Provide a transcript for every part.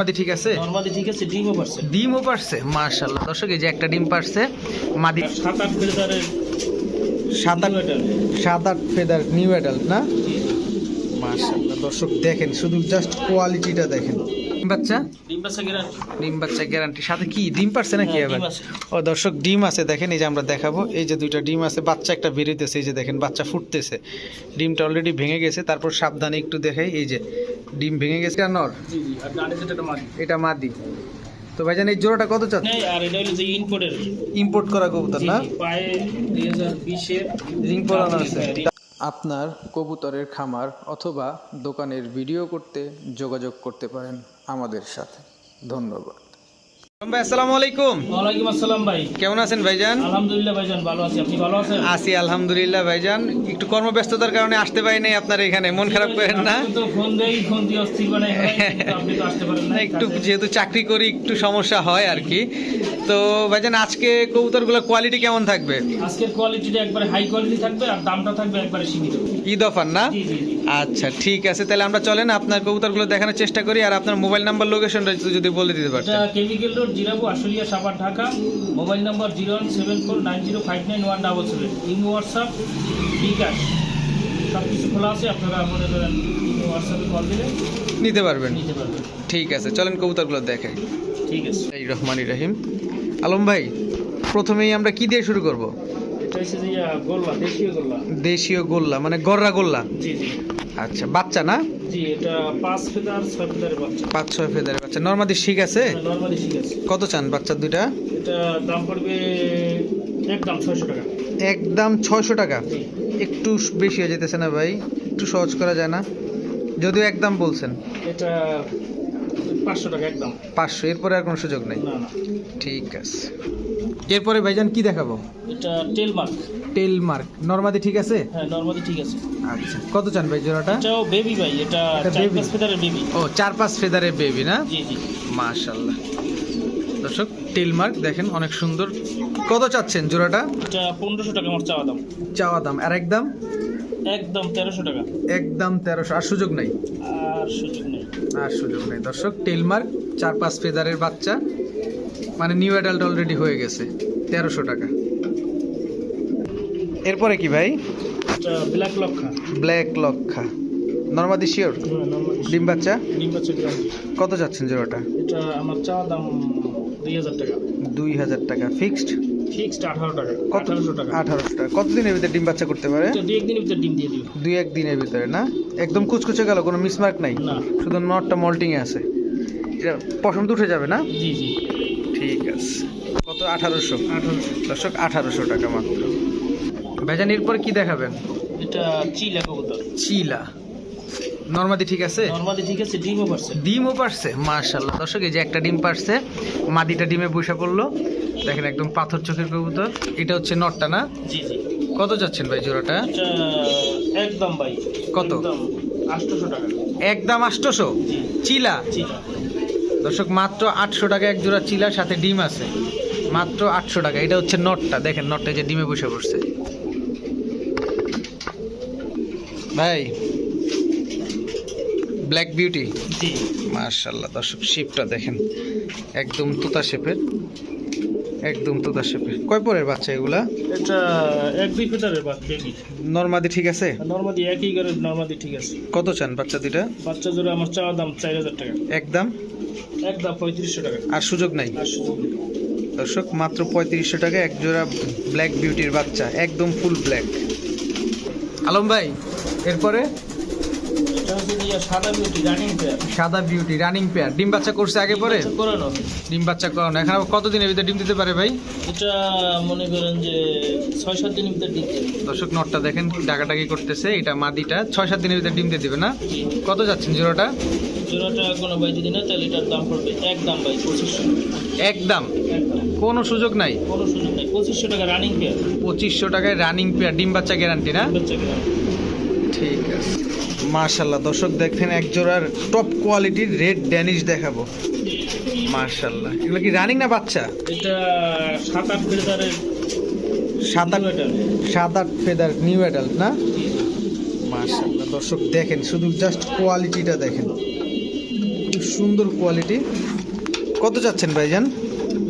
মাদি ঠিক আছে? নর্মালি ঠিক আছে ডিমও পারছে। ডিমও পারছে মার্শাল্লাহ দর্শক এই যে একটা ডিম পারছে মাদি সাত আট ফিল্টারের সাত আট সাত আট ফেদার নিউ অ্যাডাল্ট না? দর্শক দেখেন শুধু জাস্ট কোয়ালিটিটা দেখেন। ডিম বাচ্চা? ডিম পারছে গ্যারান্টি ডিম বাচ্চা গ্যারান্টি সাথে কি ডিম পারছে নাকি হ্যাঁ, এবার ও দর্শক ডিম আছে দেখেন এই যে আমরা দেখাবো। এই যে দুইটা ডিম আছে বাচ্চা একটা বেরোতেছে এই যে দেখেন বাচ্চা ফুটতেছে। ডিমটা অলরেডি ভেঙে গেছে তারপর সাবধানে একটু দেখাই এই যে ডিম ভেঙে গেছে নর। আর এটা মাদি। তো ভাইজান এই জোড়াটা কত চাচ্ছে আর এটা হলো যে ইনপোর্টের ইম্পোর্ট করা কবুতর না? পায়ে রিং পরানো আছে। আপনার কবুতরের খামার অথবা দোকানের ভিডিও করতে যোগাযোগ করতে পারেন। আমাদের সাথে। ধন্যবাদ। ভাই আসসালামু আলাইকুম। ওয়ালাইকুম আসসালাম ভাই। কেমন আছেন ভাইজান? আলহামদুলিল্লাহ ভাইজান ভালো আছি। আপনি ভালো আছেন? আছি আলহামদুলিল্লাহ ভাইজান। একটু কর্মব্যস্ততার কারণে আসতে পারি নাই আপনার এখানে মন খারাপ করেন না। তো ফোন দেই ফোন দিয়ে অস্থির বানাই আপনি তো আসতে পারেন না না, একটু যেহেতু চাকরি করি একটু সমস্যা হয় আর কি। তো ভাইজান আজকে কবুতরগুলোর কোয়ালিটি কেমন থাকবে? আজকের কোয়ালিটিটা একবারে হাই কোয়ালিটি থাকবে আর দামটা থাকবে একবারে সীমিত। ঈদ অফার না? আচ্ছা ঠিক আছে। তাহলে আমরা চলেন আপনার কবুতরগুলো দেখানোর চেষ্টা করি আর আপনার মোবাইল নাম্বার লোকেশনটা যদি বলে দিতে এটা পারতেন। Chemical road Zirabo Ashulia Savar Dhaka. Mobile number zero one seven four nine zero five nine one double seven. Imo WhatsApp bKash. সব কিছু খোলা আছে আপনারা মনে করেন হোয়াটসঅ্যাপে কল দিলে নিতে পারবেন। নিতে পারবেন। ঠিক আছে চলেন কবুতরগুলো দেখাই ঠিক আছে। এই রহমান রহিম। আলম ভাই প্রথমেই আমরা কি দিয়ে শুরু করব? দেশীয় গোল্লা। মানে গররা গোল্লা? আচ্ছা বাচ্চা না? পাঁচ ছয় ফেদারের বাচ্চা। বাচ্চা। নর্মাদি ঠিক আছে? আছে। কত চান বাচ্চার দুইটা? দাম পড়বে একদম ছয়শো টাকা। একদম ছয়শো টাকা? একটু বেশি হয়ে যেতেছে না ভাই? একটু সহজ করা যায় না? যদিও একদম বলছেন। এটা পাঁচশো টাকা একদম। পাঁচশো এরপরে আর কোনো সুযোগ নেই? ঠিক আছে। এরপরে ভাইজান কি দেখাবো? এটা টেল মার্ক টেল মার্ক নর্মাদি ঠিক আছে? হ্যাঁ ঠিক আছে। আচ্ছা। কত চান ভাই জোড়াটা? এটাও বেবি ভাই এটা এটা চার পাঁচ ফেদারের বেবি ও চার পাঁচ ফেদারের বেবি না? জি জি। দর্শক দেখেন অনেক সুন্দর। কত চাচ্ছেন জোড়াটা? এটা পনেরোশো টাকা আমার চাওয়া দাম। চাওয়া দাম। আর একদম? একদম তেরোশো টাকা। একদম তেরোশো। আর সুযোগ নাই? আর সুযোগ নেই। আর সুযোগ নেই। দর্শক টেলমার্ক চার পাঁচ ফেদারের বাচ্চা। মানে নিউ অ্যাডাল্ট অলরেডি হয়ে গেছে। তেরোশো টাকা। এরপরে কি ভাই? ব্ল্যাক লক্ষা ব্ল্যাক লক্ষা নর্মাদি শিওর ডিম বাচ্চা? ডিম বাচ্চা কত যাচ্ছেন জোড়াটা? এটা আমার চাওয়া দাম দুই হাজার টাকা। দুই হাজার টাকা। ফিক্সড ফিক্সড আঠারো টাকা। কত? আঠারোশো টাকা। আঠারোশো টাকা। কতদিনের ভিতরে ডিম বাচ্চা করতে পারে? এটা একদিনের ভিতরে ডিম দিয়ে দিবে। দুই ভিতরে না? একদম কুচকুচে গেল কোনো মিসমার্ক নাই? শুধু নটটা মল্টিংয়ে আছে। এটা পশম তো উঠে যাবে না? জি জি। ঠিক আছে। কত? আঠারোশো। আঠারোশো। দর্শক আঠারোশো টাকা মাত্র। ভেজান এরপর কি দেখাবেন? এটা চিলা কবুতর। চিলা। নর্মাদি ঠিক আছে? নর্মালি ঠিক আছে ডিমও পারছে। ডিমও পারছে? মার্শাল্লাহ দর্শক এই যে একটা ডিম পারছে মাদিটা ডিমে বসে পড়ল। দেখেন একদম পাথর চোখের কবুতর। এটা হচ্ছে নটটা না? জি জি। কত যাচ্ছেন ভাই জোড়াটা? একদম ভাই। কত? একদম আটশোশো টাকা। একদম আষ্টশো জি। চিলা? দর্শক মাত্র আটশো টাকা এক জোড়া চিলা সাথে ডিম আছে। মাত্র আটশো টাকা। এটা হচ্ছে নটটা। দেখেন নটটা এই যে ডিমে বসে পড়ছে। ভাই ব্ল্যাক বিউটি জি। মার্শাল্লাহ দর্শক শিপটা দেখেন। একদম তুতা শেপের একদম তুতা শেপের কয় পরের বাচ্চা এগুলা? এটা এক দুই ফিটারের বেবি নর্মাদি ঠিক আছে? নর্মালি একই করে নর্মালি ঠিক আছে। কত চান বাচ্চা দুইটা? বাচ্চা জোড়া আমার চাওয়া দাম চার হাজার টাকা। একদম একদম পঁয়ত্রিশশো টাকা। আর সুযোগ নাই? আর সুযোগ নেই। দর্শক মাত্র পঁয়ত্রিশশো টাকা এক জোড়া ব্ল্যাক বিউটির বাচ্চা। একদম ফুল ব্ল্যাক আলম ভাই এরপরে? সাদা বিউটি রানিং পেয়ার সাদা বিউটি রানিং পেয়ার ডিম বাচ্চা করছে আগে পরে? ডিম বাচ্চা করানো এখন কতদিনের ভিতরে ডিম দিতে পারে ভাই? এটা মনে করেন যে ছয় সাত দিনের ভিতরে দিতে দর্শক নটটা দেখেন ডাকাটাকি করতেছে। এটা মাদিটা। ছয় সাত দিনের ভিতরে ডিম দিয়ে দিবে না? কত যাচ্ছেন জোড়াটা? জোড়াটা কোনো বাই যদি না তাহলে এটার দাম পড়বে একদম বাই পঁচিশশো। একদম কোনো সুযোগ নাই? কোনো সুযোগ নেই। পঁচিশশো টাকা রানিং পেয়ার পঁচিশশো টাকায় রানিং পেয়ার ডিম বাচ্চা গ্যারান্টি না? বাচ্চা গ্যারান্টি মার্শাল্লাহ দর্শক দেখেন এক জোড়ার টপ কোয়ালিটির রেড ড্যানিশ দেখাবো। মার্শাল্লাহ এগুলো কি রানিং না বাচ্চা? এটা সাত আট ফিল্টারের সাত আট সাত আট ফেদার নিউ অ্যাডাল্ট না? মার্শাল্লাহ দর্শক দেখেন শুধু জাস্ট কোয়ালিটিটা দেখেন। খুব সুন্দর কোয়ালিটি কত চাচ্ছেন ভাইজান?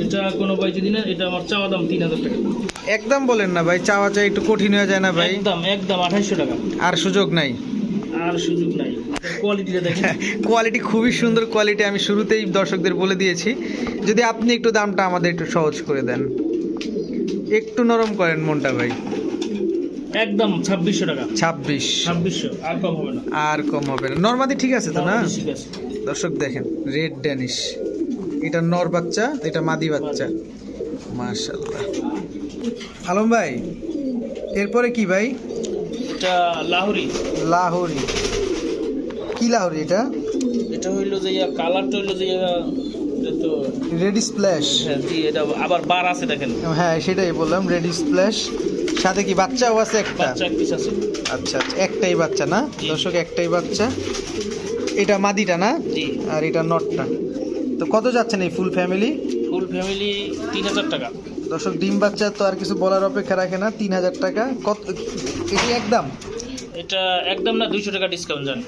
এটা কোনো ভাই যদি না এটা আমার চাওয়া দাম তিন হাজার টাকা। একদম বলেন না ভাই চাওয়া চাই একটু কঠিন হয়ে যায় না ভাই। একদম একদম আঠাইশশো টাকা। আর সুযোগ নাই। আর সুযোগ নাই। কোয়ালিটিটা দেখেন। কোয়ালিটি খুবই সুন্দর কোয়ালিটি আমি শুরুতেই দর্শকদের বলে দিয়েছি। যদি আপনি একটু দামটা আমাদের একটু সহজ করে দেন। একটু নরম করেন মনটা ভাই। একদম ছাব্বিশশো টাকা। ছাব্বিশ। ছাব্বিশশো আর কম হবে না। আর কম হবে না। নর্মাদি ঠিক আছে তো না? ঠিক আছে। দর্শক দেখেন রেড ড্যানিশ এটা নর বাচ্চা এটা মাদি বাচ্চা। মাশাল্লাহ আলম ভাই এরপরে কি ভাই? এটা লাহোরি। লাহোরি। কি লাহোরি এটা? এটা হইল যে কালারটা হইল যে তো রেড স্প্ল্যাশ হ্যাঁ জি এটা আবার বার আছে দেখেন। হ্যাঁ সেটাই বললাম রেড স্প্ল্যাশ সাথে কি বাচ্চাও আছে একটা? বাচ্চা পিস আছে। আচ্ছা আচ্ছা একটাই বাচ্চা না। দর্শক একটাই বাচ্চা। এটা মাদিটা না? জি। আর এটা নটটা। তো কত যাচ্ছেন এই ফুল ফ্যামিলি? ফুল ফ্যামিলি তিন হাজার টাকা। দর্শক ডিম বাচ্চা তো আর কিছু বলার অপেক্ষা রাখে না তিন হাজার টাকা। কত এটি একদম এটা একদম না দুইশো টাকা ডিসকাউন্ট জান।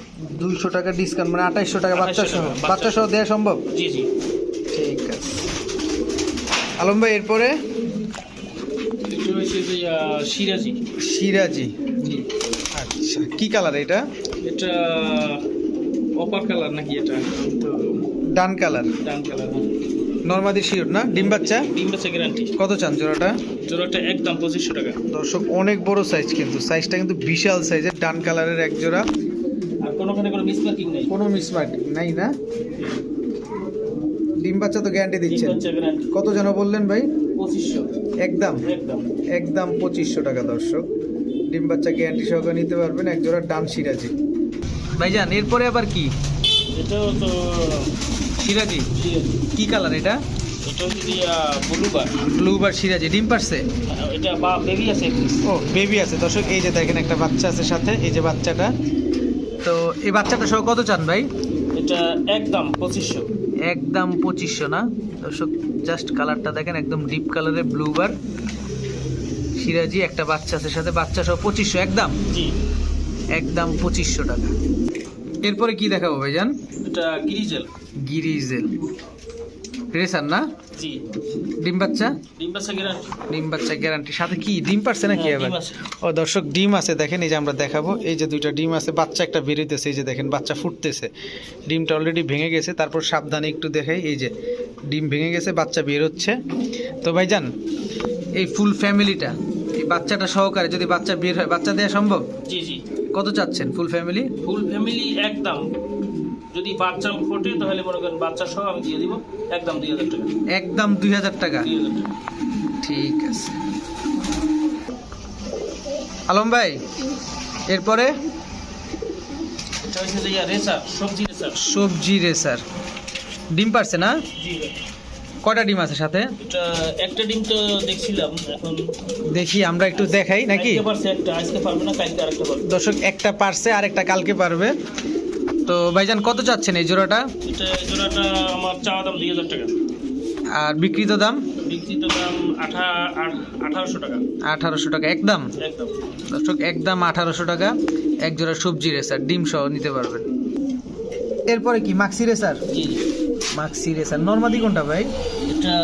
দুইশো টাকা ডিসকাউন্ট মানে আঠাইশশো টাকা বাচ্চা সহ বাচ্চা সহ দেওয়া সম্ভব? জি জি। ঠিক আছে। আলম ভাই এরপরে? সিরাজি। সিরাজি। জি। আচ্ছা কি কালার এটা? এটা অপার কালার নাকি এটা? তো ডান কালার ডান কালার নর্মাদি শিওর না? ডিম বাচ্চা? ডিম বাচ্চা গ্যারান্টি কত চান জোড়াটা? জোড়াটা একদম পঁচিশশো টাকা। দর্শক অনেক বড় সাইজ কিন্তু। সাইজটা কিন্তু বিশাল সাইজের ডান কালারের এক জোড়া। আর কোনোখানে কোনো মিসমার্কিং নেই। কোনো মিসমার্ক নাই না? ডিম বাচ্চা তো গ্যারান্টি দিচ্ছেন। কত যেন বললেন ভাই? পঁচিশশো। একদম। একদম। একদম পঁচিশশো টাকা দর্শক। ডিম বাচ্চা গ্যারান্টি সহকারে নিতে পারবেন এক জোড়া ডান সিরাজি। ভাইজান এরপরে আবার কি? এটাও তো সিরাজি? কি কালার এটা? এটা হচ্ছে দিয়া ব্লু বার ব্লু সিরাজি। ডিম পারছে? এটা বা বেবি আছে ও বেবি আছে। দর্শক এই যে দেখেন একটা বাচ্চা আছে সাথে এই যে বাচ্চাটা। তো এই বাচ্চাটা সহ কত চান ভাই? এটা একদম পঁচিশশো। একদম পঁচিশশো না? দর্শক জাস্ট কালারটা দেখেন একদম ডিপ কালারের ব্লু বার সিরাজি একটা বাচ্চা আছে সাথে বাচ্চা সহ পঁচিশশো একদম? জি। একদম পঁচিশশো টাকা। এরপরে কি দেখাবো ভাইজান? এটা গ্রিজেল গিরিজেল রেসার না? জি। ডিম বাচ্চা? ডিম বাচ্চা গ্যারান্টি ডিম বাচ্চা গ্যারান্টি সাথে কি? ডিম পারছে নাকি হ্যাঁ, এবার ডিম ও দর্শক ডিম আছে। দেখেন এই যে আমরা দেখাবো। এই যে দুইটা ডিম আছে বাচ্চা একটা বেরোইতেছে এই যে দেখেন বাচ্চা ফুটতেছে। ডিমটা অলরেডি ভেঙে গেছে। তারপর সাবধানে একটু দেখাই। এই যে ডিম ভেঙে গেছে বাচ্চা বের হচ্ছে। তো ভাইজান এই ফুল ফ্যামিলিটা এই বাচ্চাটা সহকারে যদি বাচ্চা বের হয় বাচ্চা দেওয়া সম্ভব? জি জি। কত চাচ্ছেন ফুল ফ্যামিলি ফুল ফ্যামিলি একদম। যদি বাচ্চা ফোটে তাহলে মনে করেন বাচ্চা সহ আমি দিয়ে দিব। একদম দুই হাজার টাকা। একদম দুই হাজার টাকা। ঠিক আছে। আলম ভাই এরপরে? সবজি রেসার। ডিম পারছে না? জি কয়টা ডিম আছে সাথে? একটা ডিম তো দেখছিলাম এখন দেখি আমরা একটু দেখাই নাকি? দর্শক একটা পারছে আর একটা কালকে পারবে। তো ভাইজান কত চাচ্ছেন এই জোড়াটা? এটা এই জোড়াটা আমার চাওয়া দাম দুই হাজার টাকা। আর বিক্রিত দাম? বিক্রিত দাম আঠারোশো টাকা। আঠারোশো টাকা একদম একদম। দর্শক একদম আঠারোশো টাকা এক জোড়া সবজি রেসার ডিম সহ নিতে পারবেন। এরপরে কি মাক্সি রেসার? মাক্সি রেসার নর্মাদি কোনটা ভাই? এটা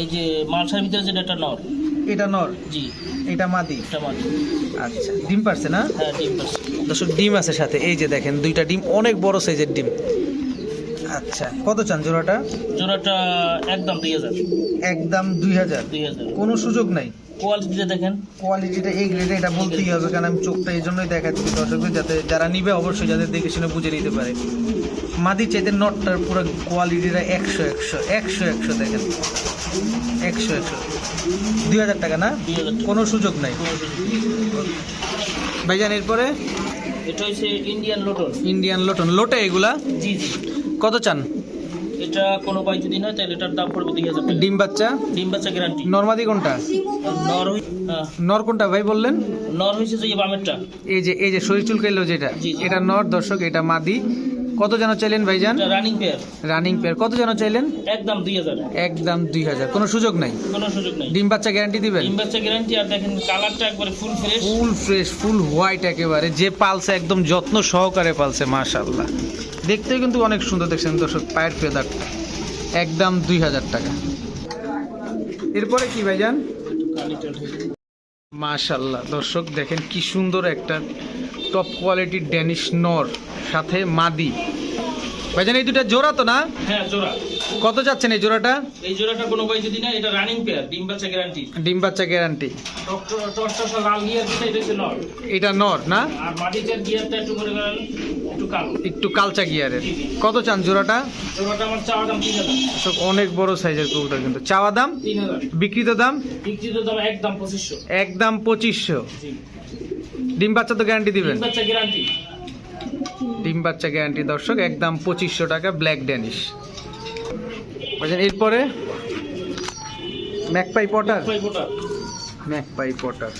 এই যে মালসার ভিতরে যেটা নর। এটা নর? জি। এটা মাদি? এটা মাটি আচ্ছা ডিম পারছে না? হ্যাঁ ডিম পারছে। দর্শক ডিম আছে সাথে। এই যে দেখেন দুইটা ডিম অনেক বড় সাইজের ডিম। আচ্ছা কত চান জোড়াটা? জোড়াটা একদম দুই হাজার। একদম দুই হাজার। দুই হাজার। কোনো সুযোগ নাই? কোয়ালিটিটা দেখেন। কোয়ালিটিটা এই গ্রেডে এটা বলতেই হবে কারণ আমি চোখটা এই জন্যই দেখাচ্ছি দর্শকদের যাতে যারা নিবে অবশ্যই যাদের দেখে শুনে বুঝে নিতে পারে। মাদি চাইতে নটটার পুরো কোয়ালিটিটা একশো একশো একশো একশো দেখেন। একশো একশো। দুই হাজার টাকা না। কোনো সুযোগ নাই। ভাইজান এরপরে? এটা হচ্ছে ইন্ডিয়ান লোটন ইন্ডিয়ান লোটন লোটে এগুলা? জি জি। কত চান? এটা কোনো পাই যদি নয় তাহলে এটার দাম পড়বে দুই হাজার ডিম বাচ্চা? ডিম বাচ্চা গ্যারান্টি নর্মাদি কোনটা? নর হ্যাঁ, নর কোনটা ভাই বললেন? নর হয়েছে যে বামেরটা। এই যে এই যে শরীর চুলকাইলো যেটা। এটা নর দর্শক এটা মাদি। কত যেন চাইলেন ভাইজান? রানিং পেয়ার রানিং পেয়ার কত যেন চাইলেন? একদম দুই হাজার। একদম দুই হাজার। কোনো সুযোগ নাই? কোনো সুযোগ নেই। ডিম বাচ্চা গ্যারান্টি দিবেন? ডিম বাচ্চা গ্যারান্টি আর দেখেন কালারটা একবারে full fresh full fresh full white একেবারে। যে পালছে একদম যত্ন সহকারে পালছে মাশাল্লাহ দেখতেও কিন্তু অনেক সুন্দর দেখছেন দর্শক পায়ের ফেদারটা একদম দুই হাজার টাকা। এরপরে কি ভাইজান? মাশাল্লাহ দর্শক দেখেন কি সুন্দর একটা টপ কোয়ালিটির ড্যানিশ নর সাথে মাদি। ভাইজান এই দুটা জোড়া তো না? হ্যাঁ জোড়া। কত যাচ্ছেন এই জোড়াটা? এই জোড়াটা কোনো ভাই যদি না এটা রানিং পেয়ার ডিম বাচ্চা গ্যারান্টি ডিম বাচ্চা গ্যারান্টি টর্চটা লাল গিয়ার দিতে এটা হচ্ছে নর এটা নর না? আর মাটিচার গিয়ারটা একটু মনে করেন একটু কালো। একটু কালচা গিয়ারের কত চান জোড়াটা? জোড়াটা আমার চাওয়া দাম অনেক বড় সাইজের কবুতর কিন্তু। চাওয়া দাম? তিন হাজার। বিক্রিত দাম? বিক্রিত দাম একদম পঁচিশশো। একদম জি। ডিম বাচ্চা তো গ্যারান্টি দিবেন? ডিম বাচ্চা গ্যারান্টি ডিম বাচ্চা গ্যারান্টি দর্শক একদম পঁচিশশো টাকা ব্ল্যাক ড্যানিশ বুঝলেন এরপরে ম্যাকপাই পটার ম্যাকপাই পটার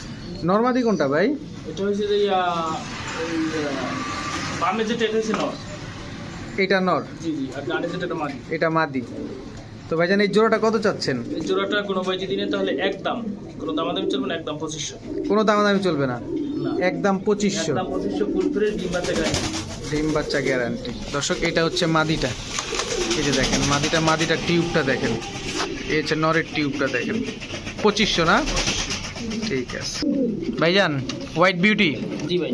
নর্মাদি কোনটা ভাই? এটা হচ্ছে যে আহ, ওই, আহ, বামে যেটা এটা হচ্ছে নর এটা নর। জি জি আর ডানে যেটা এটা এটা মাদি। তো ভাইজান এই জোড়াটা কত চাচ্ছেন? এই জোড়াটা কোনো ভাই যদি তাহলে একদম কোনো দামাদামি চলবে না একদম পঁচিশশো। কোনো দামাদামি চলবে না। একদম পঁচিশশো। পঁচিশশো ফুল ফ্রেশ ডিম বাচ্চা গ্যারান্টি ডিম বাচ্চা গ্যারান্টি দর্শক এটা হচ্ছে মাদিটা। এই যে দেখেন মাদিটা মাদিটা টিউবটা দেখেন। এই হচ্ছে নরের টিউবটা দেখেন। পঁচিশশো না? ঠিক আছে। ভাইজান হোয়াইট বিউটি? জি ভাই।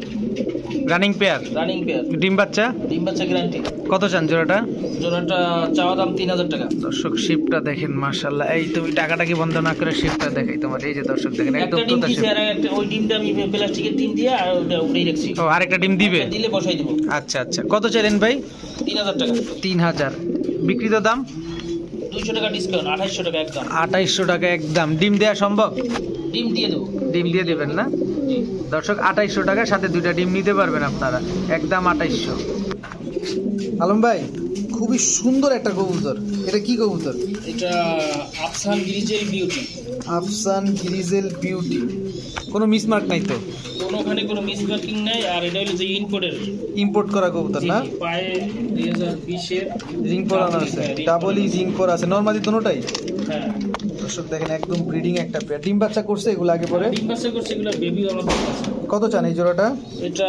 Running pair? Running pair. ডিম বাচ্চা? ডিম বাচ্চা গ্যারান্টি কত চান জোড়াটা? জোড়াটা চাওয়া দাম তিন হাজার টাকা। দর্শক শিপটা দেখেন মার্শাল্লাহ এই তুমি টাকাটা কি বন্ধ না করে শিপটা দেখাই তোমার। এই যে দর্শক দেখেন একদম একটা ওই ডিমটা আমি প্লাস্টিকের ডিম দিয়ে আর ওটা উড়েই রাখছি। ও আরেকটা ডিম দিবে? দিলে বসাই দেবো। আচ্ছা আচ্ছা। কত চাইলেন ভাই? তিন হাজার টাকা। তিন হাজার। বিক্রিত দাম? দুইশো টাকা ডিসকাউন্ট আঠাইশশো টাকা একদম। আঠাইশশো টাকা একদম। ডিম দেওয়া সম্ভব? ডিম দিয়ে দেবো। ডিম দিয়ে দেবেন না? দর্শক আঠাইশশো টাকার সাথে দুইটা ডিম নিতে পারবেন আপনারা। একদম আঠাইশশো। আলম ভাই খুবই সুন্দর একটা কবুতর। এটা কি কবুতর? এটা Afsan grizzle beauty Afsan grizzle beauty কোনো মিসমার্ক নাই তো? কোনোখানে কোনো মিস মার্কিং নাই আর এটা হলো যে ইম্পোর্টের ইম্পোর্ট করা কবুতর না? পায়ে দুই হাজার বিশের রিং পরানো আছে। ডাবলই রিং পরা আছে। নর্মালি দুটোটাই হ্যাঁ। দর্শক দেখেন একদম ব্রিডিং একটা পেয়ার ডিম বাচ্চা করছে এগুলো আগে পরে। ডিম বাচ্চা করছে এগুলো বেবি আমাদের কত চান এই জোড়াটা? এটা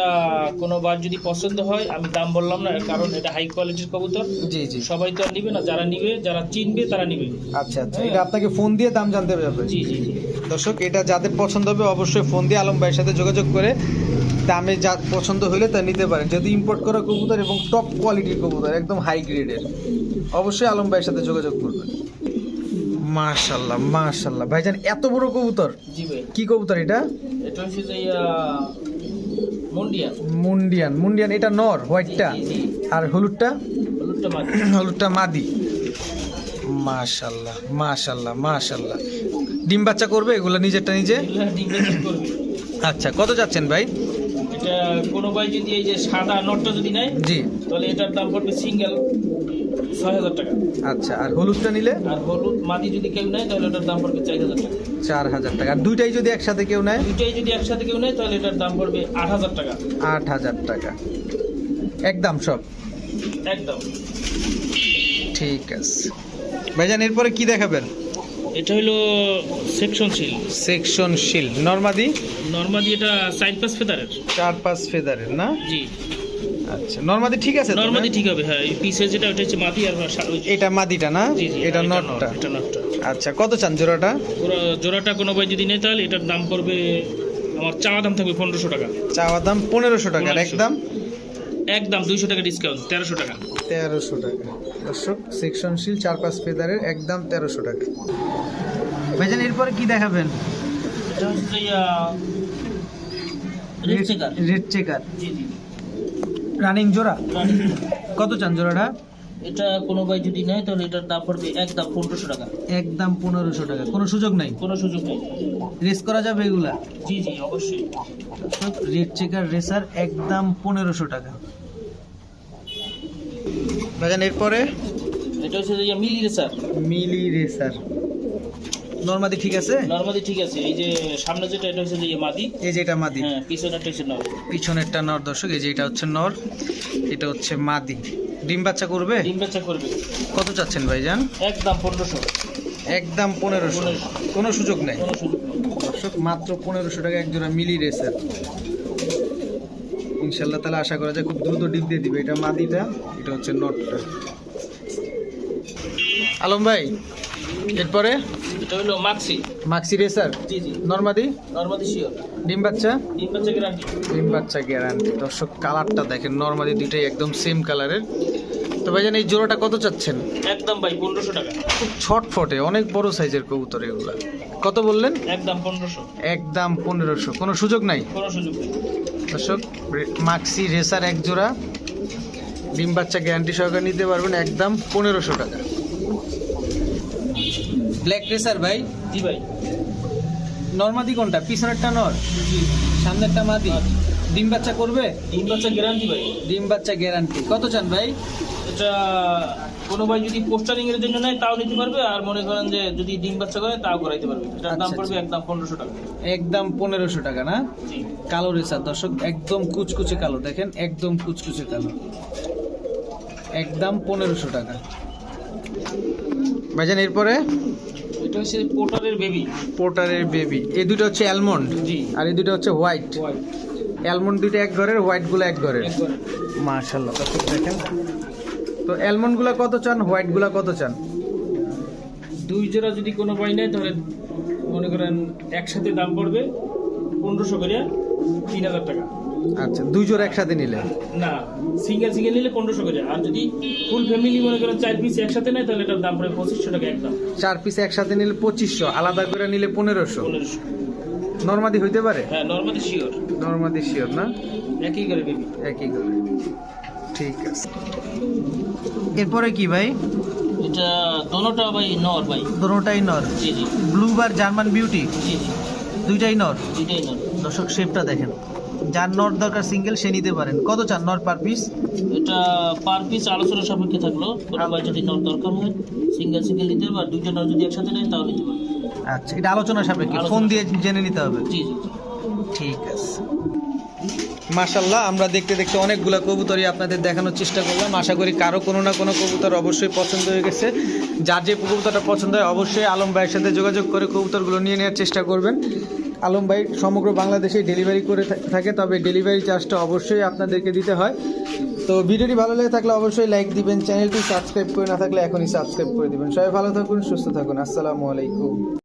কোনো বার যদি পছন্দ হয় আমি দাম বললাম না কারণ এটা হাই কোয়ালিটির কবুতর। জি জি। সবাই তো আর নিবে না যারা নিবে যারা চিনবে তারা নিবে। আচ্ছা আচ্ছা। এটা আপনাকে ফোন দিয়ে দাম জানতে হবে। জি জি জি। দর্শক এটা যাদের পছন্দ হবে অবশ্যই ফোন দিয়ে আলম ভাইয়ের সাথে যোগাযোগ করে দামে যা পছন্দ হলে তা নিতে পারেন। যদি ইম্পোর্ট করা কবুতর এবং টপ কোয়ালিটির কবুতর একদম হাই গ্রেডের অবশ্যই আলম ভাইয়ের সাথে যোগাযোগ করবেন। মাশাল্লাহ মাশাল্লাহ ভাইজান এত বড় কবুতর? জি ভাই। কি কবুতর এটা? এটা হচ্ছে যে মন্ডিয়া মুন্ডিয়ান। মুন্ডিয়ান এটা নর হোয়াইটটা। আর হলুদটা? হলুদটা মাটি হলুদটা মাদি। মাশাল্লাহ মাশাল্লাহ মাশাল্লাহ ডিম বাচ্চা করবে এগুলো নিজেরটা নিজে? আচ্ছা কত যাচ্ছেন ভাই? কোনো ভাই যদি এই যে সাদা নটটা যদি নেয় জি। তাহলে এটার দাম পড়বে সিঙ্গেল ছয় হাজার টাকা। আচ্ছা আর হলুদটা নিলে? আর হলুদ মাটি যদি কেউ নেয় তাহলে এটার দাম পড়বে চার হাজার টাকা। চার হাজার টাকা। আর দুইটাই যদি একসাথে কেউ নেয়? দুইটাই যদি একসাথে কেউ নেয় তাহলে এটার দাম পড়বে আট হাজার টাকা। আট হাজার টাকা। একদম সব? একদম। ঠিক আছে। ভাইজান এরপরে কি দেখাবেন? এটা হলো সেকশন সিল সেকশন শিল নর্মাদি নর্মালি এটা সাইড পাস ফেদারের। চার পাঁচ ফেদারের না? জি। আচ্ছা নর্মাদি ঠিক আছে তো, নর্মালি ঠিক হবে হ্যাঁ পিসের যেটা ওটা হচ্ছে মাটি আর এটা মাদিটা না? এটা নটটা এটা নটটা আচ্ছা কত চান জোড়াটা? জোড়াটা কোনো ভাই যদি নেয় তাহলে এটার দাম পড়বে আমার চাওয়া দাম থাকবে পনেরোশো টাকা। চাওয়া দাম পনেরোশো টাকার 1500 একদম? একদম দুইশো টাকা ডিসকাউন্ট তেরোশো টাকা। তেরোশো টাকা। দর্শক সেকশন শিল চার পাঁচ ফেদারের একদম তেরোশো টাকা। ভাইজান এরপরে কি দেখাবেন? রেড চেকার রেড চেকার জি জি। রানিং জোড়া? কত চান জোড়াটা? এটা কোনো ভাই যদি নেয় তাহলে এটার দাম পড়বে একদম পনেরোশো টাকা। একদম পনেরোশো টাকা। কোনো সুযোগ নাই? কোনো সুযোগ নেই। রেস করা যাবে এগুলা? জি জি অবশ্যই। রেড চেকার রেসার একদম পনেরোশো টাকা। ভাইজান এরপরে? এটা হচ্ছে যে মিলি রেসার মিলি রেসার নর্মাদি ঠিক আছে? নর্মালি ঠিক আছে। এই যে সামনে যেটা এটা হচ্ছে যে মাদি। এই যে এটা মাদি। হ্যাঁ পিছনেরটা হচ্ছে নর। পিছনেরটা নর দর্শক এই যে এটা হচ্ছে নর এটা হচ্ছে মাদি। ডিম বাচ্চা করবে? ডিম বাচ্চা করবে। কত চাচ্ছেন ভাইজান? একদম পনেরোশো। একদম পনেরোশো। কোনো সুযোগ নেই? কোনো সুযোগ নেই। দর্শক মাত্র পনেরোশো টাকা একজোড়া মিলি রেসের। ইনশাল্লাহ তাহলে আশা করা যায় খুব দ্রুত ডিপ দিয়ে দিবে। এটা মাদিটা এটা হচ্ছে নটটা। আলম ভাই এরপরে? এটা হলো মাক্সি। মাক্সি রেসার? জি জি। নর্মাদি নর্মাদি শিওর। ডিম বাচ্চা? ডিম বাচ্চা গ্যারান্টি ডিম বাচ্চা গ্যারান্টি দর্শক কালারটা দেখেন নর্মাদি দুইটাই একদম সেম কালারের। তো ভাইজান এই জোড়াটা কত চাচ্ছেন? একদম ভাই পনেরোশো টাকা। খুব ছটফটে অনেক বড় সাইজের কবুতর এগুলা। কত বললেন? একদম পনেরোশো। একদম পনেরোশো। কোনো সুযোগ নাই? কোনো সুযোগ নেই। দর্শক মাক্সি রেসার এক জোড়া। ডিম বাচ্চা গ্যারান্টি সহকারে নিতে পারবেন একদম পনেরোশো টাকা। ব্ল্যাক রেসার ভাই? জি ভাই। নর্মাদি কোনটা? পিছনেরটা নর? সামনেরটা মাদি? ডিম বাচ্চা করবে? ডিম বাচ্চা গ্যারান্টি ভাই। ডিম বাচ্চা গ্যারান্টি কত চান ভাই? এটা কোনো ভাই যদি পোস্টারিং এর জন্য নেয় তাও নিতে পারবে। আর মনে করেন যে যদি ডিম বাচ্চা করে তাও করাইতে পারবে। এটার দাম আচ্ছা, পড়বে আচ্ছা। একদম পনেরোশো টাকা। একদম পনেরোশো টাকা না? জি। কালো রেসার দর্শক একদম কুচকুচে কালো। দেখেন একদম কুচকুচে কালো। একদম পনেরোশো টাকা। ভাইজান এরপরে? এটা হচ্ছে পোর্টারের বেবি পোর্টারের বেবি এই দুটো হচ্ছে অ্যালমন্ড জি। আর এই দুটো হচ্ছে হোয়াইট হোয়াইট অ্যালমন্ড দুটো এক ঘরের হোয়াইটগুলো এক ঘরের? মার্শাল্লাহ দেখেন। তো অ্যালমন্ডগুলো কত চান? হোয়াইটগুলো কত চান? দুই জোড়া যদি কোনো ভাই নেয় তাহলে মনে করেন একসাথে দাম পড়বে পনেরোশো করে তিন হাজার টাকা। আচ্ছা দুই জোড়া একসাথে নিলে? না সিঙ্গেল সিঙ্গেল নিলে পনেরোশো করে। আর যদি ফুল ফ্যামিলি মনে করেন চার পিস একসাথে নেয় তাহলে এটার দাম পড়বে পঁচিশশো টাকা একদম। চার পিস একসাথে নিলে পঁচিশশো আলাদা করে নিলে পনেরোশো? পনেরোশো। নর্মাদি হইতে পারে? হ্যাঁ নর্মালি শিওর নর্মাদি শিওর না? একই করে বেবি একই করে। ঠিক আছে। এরপরে কি ভাই? এটা দোনোটা ভাই নর ভাই। দুটোটাই নর। জি জি। Blue bar German beauty? জি জি। দুইটাই নর? দুইটাই নর। দর্শক শেপটা দেখেন। যার নর দরকার সিঙ্গেল সে নিতে পারেন। কত চান নর পার পিস এটা পার পিস আলোচনা সাপেক্ষে থাকল। কোনো ভাই যদি নর দরকার হয় সিঙ্গেল সিঙ্গেল নিতে পারবে আর দুইটা নর যদি একসাথে নেয় তাও নিতে পারবে। আচ্ছা এটা আলোচনা সাপেক্ষে। ফোন দিয়ে জেনে নিতে হবে। জি জি। ঠিক আছে। মাশাল্লাহ আমরা দেখতে দেখতে অনেকগুলো কবুতরই আপনাদের দেখানোর চেষ্টা করলাম। আশা করি কারও কোনো না কোনো কবুতর অবশ্যই পছন্দ হয়ে গেছে। যার যে কবুতরটা পছন্দ হয় অবশ্যই আলম ভাইয়ের সাথে যোগাযোগ করে কবুতরগুলো নিয়ে নেওয়ার চেষ্টা করবেন। আলম ভাই সমগ্র বাংলাদেশে ডেলিভারি করে থাকে, তবে ডেলিভারি চার্জটা অবশ্যই আপনাদেরকে দিতে হয়। তো ভিডিওটি ভালো লেগে থাকলে অবশ্যই লাইক দিবেন, চ্যানেলটি সাবস্ক্রাইব করে না থাকলে এখনই সাবস্ক্রাইব করে দিবেন। সবাই ভালো থাকুন, সুস্থ থাকুন। আসসালামু আলাইকুম।